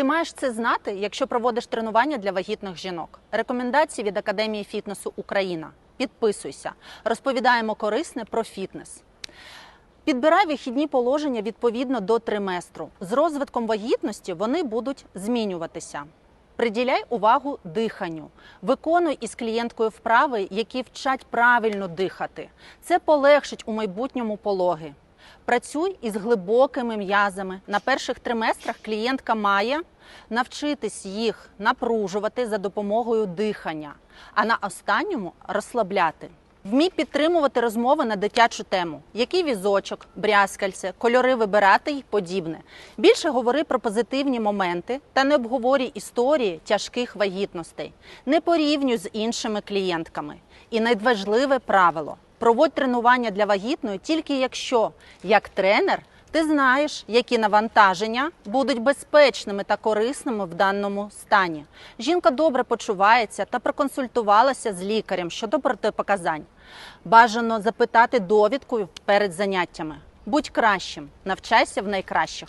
Ти маєш це знати, якщо проводиш тренування для вагітних жінок. Рекомендації від Академії фітнесу Україна. Підписуйся. Розповідаємо корисне про фітнес. Підбирай вихідні положення відповідно до триместру. З розвитком вагітності вони будуть змінюватися. Приділяй увагу диханню. Виконуй із клієнткою вправи, які вчать правильно дихати. Це полегшить у майбутньому пологи. Працюй із глибокими м'язами. На перших триместрах клієнтка має навчитись їх напружувати за допомогою дихання, а на останньому розслабляти. Вмій підтримувати розмови на дитячу тему, який візочок, брязкальце, кольори вибирати й подібне. Більше говори про позитивні моменти та не обговорюй історії тяжких вагітностей. Не порівнюй з іншими клієнтками. І найважливе правило: проводь тренування для вагітної тільки якщо, як тренер, ти знаєш, які навантаження будуть безпечними та корисними в даному стані. Жінка добре почувається та проконсультувалася з лікарем щодо протипоказань. Бажано запитати довідку перед заняттями. Будь кращим, навчайся в найкращих.